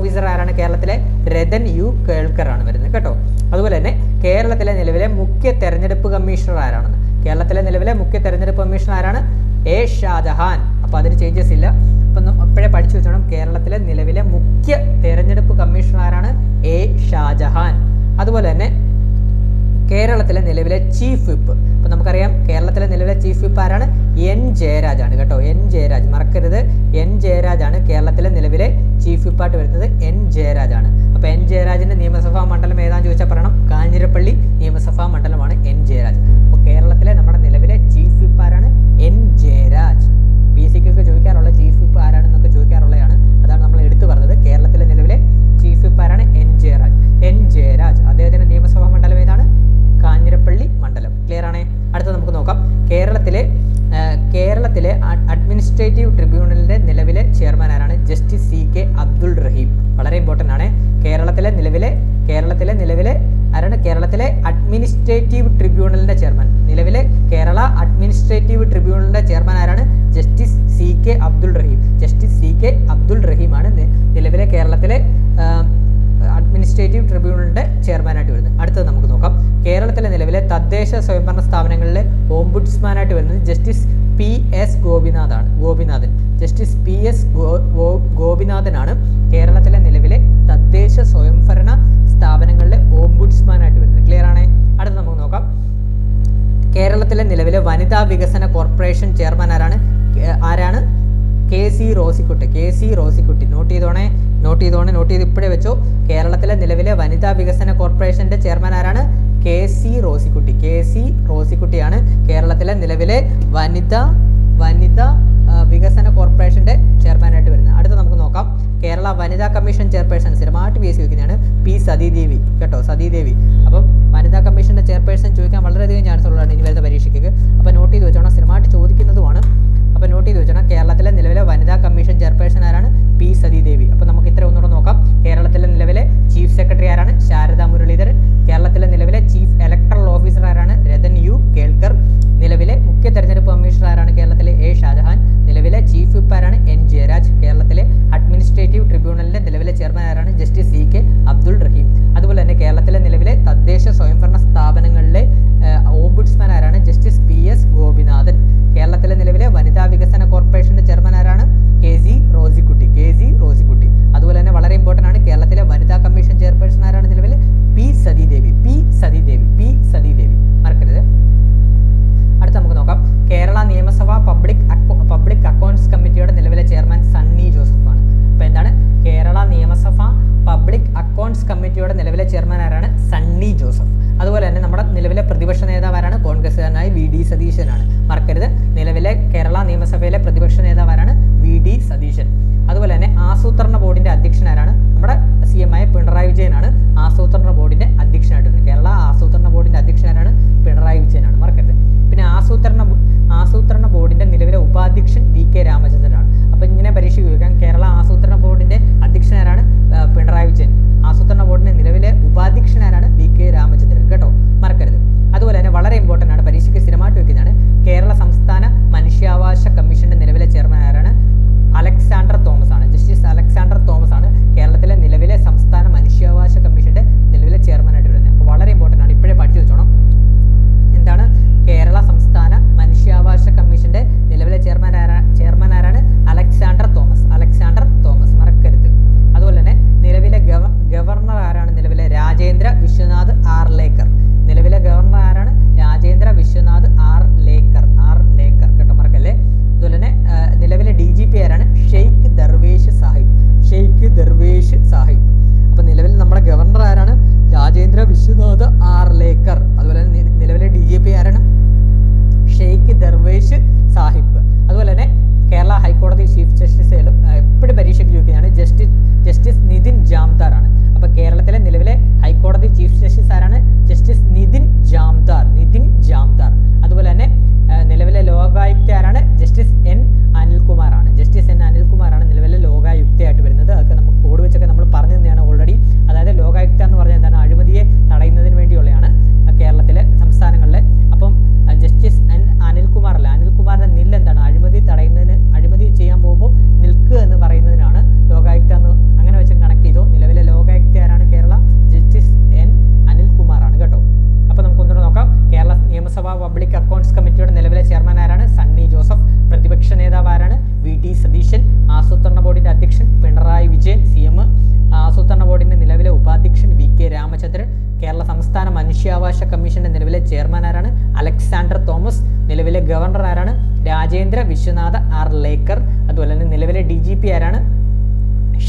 Officer ആരാണ് കേരളത്തിലെ Rathan U Kelkar ആണ് വരുന്നത് കേട്ടോ. അതുപോലെ തന്നെ കേരളത്തിലെ നിലവിലെ മുഖ്യ തെരഞ്ഞെടുപ്പ് കമ്മീഷണർ ആരാണെന്ന്. കേരളത്തിലെ നിലവിലെ മുഖ്യ തെരഞ്ഞെടുപ്പ് കമ്മീഷണർ ആരാണ്? എ ഷാജഹാൻ. അപ്പോൾ അതിന് ചേഞ്ചസ് ഇല്ല. അപ്പം അപ്പോഴേ പഠിച്ചു വെച്ചോണം. കേരളത്തിലെ നിലവിലെ മുഖ്യ തെരഞ്ഞെടുപ്പ് കമ്മീഷണർ ആരാണ്? എ ഷാജഹാൻ. അതുപോലെ തന്നെ കേരളത്തിലെ നിലവിലെ ചീഫ് വിപ്പ്. അപ്പം നമുക്കറിയാം കേരളത്തിലെ നിലവിലെ ചീഫ് വിപ്പ് ആരാണ്? എൻ ജയരാജാണ് കേട്ടോ. എൻ ജയരാജ്. മറക്കരുത്. എൻ നിലവിലെ വിപ്പായിട്ട് വരുന്നത് എൻ ജയരാജാണ്. അപ്പോൾ എൻ ജയരാജിന്റെ നിയമസഭാ മണ്ഡലം ഏതാണെന്ന് ചോദിച്ചാൽ പറയണം. കാഞ്ഞിരപ്പള്ളി നിയമസഭാ മണ്ഡലമാണ് എൻ ജയരാജ് അഡ്മിനിസ്ട്രേറ്റീവ് ട്രിബ്യൂണലിന്റെ ചെയർമാൻ ആരാണ്? Justice C K Abdul Rahim justice C K Abdul റഹീമാണ് നിലവിലെ കേരളത്തിലെ അഡ്മിനിസ്ട്രേറ്റീവ് ട്രിബ്യൂണലിന്റെ ചെയർമാനായിട്ട് വരുന്നത്. അടുത്തത് നമുക്ക് നോക്കാം. കേരളത്തിലെ നിലവിലെ തദ്ദേശ സ്വയംഭരണ സ്ഥാപനങ്ങളിലെ ഓംബുഡ്സ്മാനായിട്ട് വരുന്നത് ജസ്റ്റിസ് പി എസ് ഗോപിനാഥാണ് ഗോപിനാഥൻ. ജസ്റ്റിസ് പി എസ് ഗോപിനാഥനാണ് കേരളത്തിലെ നിലവിലെ തദ്ദേശ സ്വയംഭരണ സ്ഥാപനങ്ങളിലെ ഓംബുഡ്സ്മാനായിട്ട് വരുന്നത്. ക്ലിയർ ആണേ? അടുത്ത നമുക്ക് നോക്കാം. കേരളത്തിലെ നിലവിലെ വനിതാ വികസന കോർപ്പറേഷൻ ചെയർമാൻ ആരാണ്? ആരാണ്? K C Rosikutty. K C Rosikutty. Note ചെയ്തോണേ note ചെയ്തോണേ നോട്ട് ചെയ്ത് ഇപ്പോഴേ വെച്ചോ. കേരളത്തിലെ നിലവിലെ വനിതാ വികസന കോർപ്പറേഷന്റെ ചെയർമാൻ ആരാണ്? K C Rosikutty. K C റോസിക്കുട്ടിയാണ് കേരളത്തിലെ നിലവിലെ വനിതാ വനിതാ വനിതാ കമ്മീഷൻ ചെയർപേഴ്സൺ സ്ഥിരമായിട്ട് പി എസ് സി വയ്ക്കുന്നതാണ് പി സതീദേവി. കേട്ടോ സതീദേവി. അപ്പം വനിതാ കമ്മീഷന്റെ ചെയർപേഴ്സൺ ചോദിക്കാൻ വളരെയധികം ചാൻസ് ഉള്ളതാണ് ഇനി വരുന്ന സതീശനാണ്. മറക്കരുത്. നിലവിലെ കേരള നിയമസഭയിലെ പ്രതിപക്ഷ നേതാവാരാണ് വി. ഡി. സതീശൻ. അതുപോലെ തന്നെ ആസൂത്രണ ബോർഡിന്റെ അധ്യക്ഷനാരാണ് നമ്മുടെ സി. എം. ആയ പിണറായി വിജയനാണ്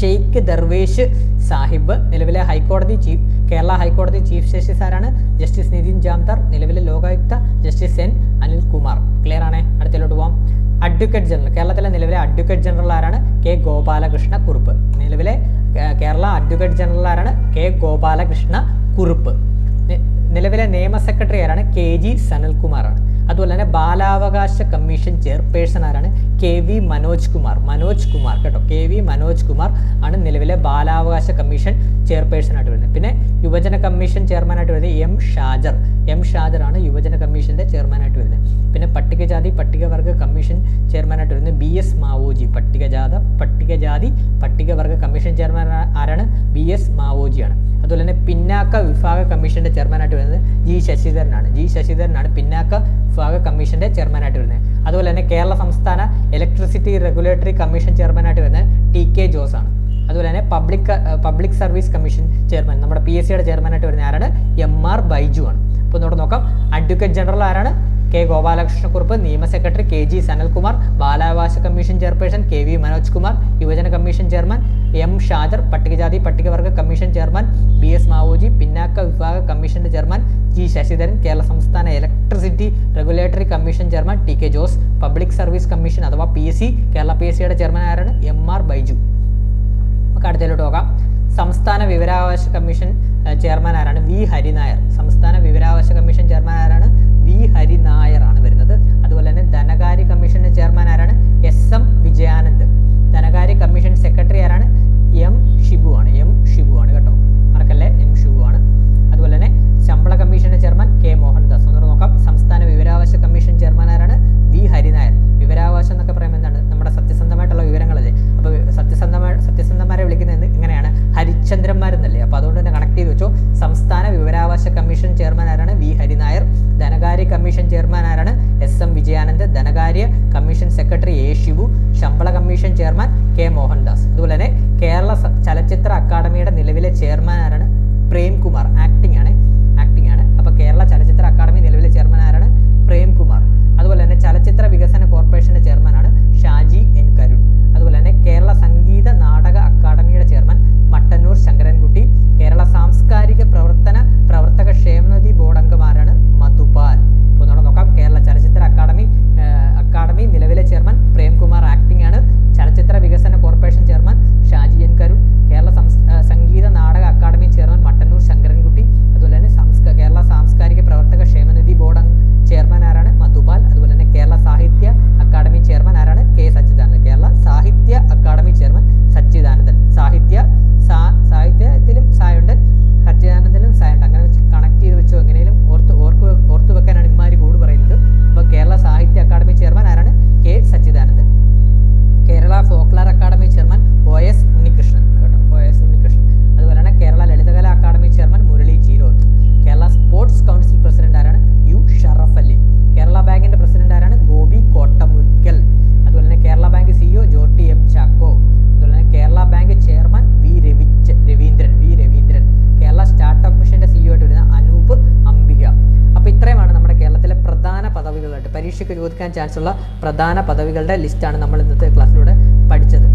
ഷെയ്ഖ് ദർവേഷ് സാഹിബ് നിലവിലെ ഹൈക്കോടതി ചീഫ് കേരള ഹൈക്കോടതി ചീഫ് ജസ്റ്റിസ് ആരാണ്? ജസ്റ്റിസ് നിതിൻ ജാംദർ നിലവിലെ Lokayukta justice N. Anilkumar. Clear ആണേ? അടുത്തിലോട്ട് പോവാം. അഡ്വക്കേറ്റ് ജനറൽ കേരളത്തിലെ നിലവിലെ അഡ്വക്കേറ്റ് ജനറൽ ആരാണ്? കെ. ഗോപാലകൃഷ്ണ കുറുപ്പ്. നിലവിലെ കേരള അഡ്വക്കേറ്റ് ജനറൽ ആരാണ്? കെ. ഗോപാലകൃഷ്ണ കുറുപ്പ്. നിലവിലെ നിയമ സെക്രട്ടറി ആരാണ്? കെ. ജി. സനൽകുമാറാണ്. അതുപോലെ തന്നെ ബാലാവകാശ കമ്മീഷൻ ചെയർപേഴ്സൺ ആരാണ്? K V Manoj Kumar. Manoj Kumar കേട്ടോ. കെ വി മനോജ് കുമാർ ആണ് നിലവിലെ ബാലാവകാശ കമ്മീഷൻ ചെയർപേഴ്സൺ ആയിട്ട് വരുന്നത്. പിന്നെ യുവജന കമ്മീഷൻ ചെയർമാൻ ആയിട്ട് വരുന്നത് എം ഷാജർ. എം ഷാജർ ആണ് യുവജന കമ്മീഷന്റെ ചെയർമാനായിട്ട് വരുന്നത്. പിന്നെ പട്ടികജാതി പട്ടികവർഗ കമ്മീഷൻ ചെയർമാനായിട്ട് വരുന്നത് ബി എസ് മാവോജി. പട്ടികജാത പട്ടികജാതി പട്ടികവർഗ കമ്മീഷൻ ചെയർമാൻ ആരാണ്? ബി എസ് മാവോജിയാണ്. അതുപോലെ തന്നെ പിന്നാക്ക വിഭാഗ കമ്മീഷന്റെ ചെയർമാനായിട്ട് വരുന്നത് ജി ശശിധരനാണ്. ജി ശശിധരനാണ് പിന്നാക്ക വിഭാഗ കമ്മീഷന്റെ ചെയർമാനായിട്ട് വരുന്നത്. അതുപോലെ തന്നെ കേരള സംസ്ഥാന ഇലക്ട്രിസിറ്റി റെഗുലേറ്ററി കമ്മീഷൻ ചെയർമാനായിട്ട് വരുന്നത് ടി കെ ജോസ് ആണ്. അതുപോലെ തന്നെ public public service commission chairman നമ്മുടെ പി എസ് സിയുടെ ചെയർമാനായിട്ട് വരുന്ന ആരാണ്? എം ആർ ബൈജു ആണ്. അപ്പോൾ നമ്മുടെ നോക്കാം. അഡ്വക്കേറ്റ് ജനറൽ ആരാണ്? കെ ഗോപാലകൃഷ്ണക്കുറുപ്പ് നിയമ സെക്രട്ടറി കെ ജി സനൽകുമാർ ബാലാവകാശ commission chairperson K V Manoj Kumar യുവജന കമ്മീഷൻ ചെയർമാൻ എം ഷാജർ പട്ടികജാതി പട്ടികവർഗ commission chairman B S Mavoji പിന്നാക്ക വിഭാഗ കമ്മീഷന്റെ ചെയർമാൻ ജി ശശിധരൻ കേരള സംസ്ഥാന electricity regulatory commission chairman T K Jose public service commission അഥവാ P S C Kerala P S സിയുടെ chairman ആരാണ്? M R Baiju. നമുക്ക് അടുത്തതിലോട്ട് നോക്കാം. സംസ്ഥാന വിവരാവകാശ കമ്മീഷൻ ചെയർമാൻ ആരാണ്? വി ഹരിനായർ. സംസ്ഥാന വിവരാവകാശ കമ്മീഷൻ സെക്രട്ടറി എ ഷിബു ശമ്പള കമ്മീഷൻ ചെയർമാൻ കെ മോഹൻദാസ് അതുപോലെ തന്നെ പരീക്ഷയ്ക്ക് ചോദിക്കാൻ ചാൻസ് ഉള്ള പ്രധാന പദവികളുടെ ലിസ്റ്റാണ് നമ്മൾ ഇന്നത്തെ ക്ലാസ്സിലൂടെ പഠിച്ചത്.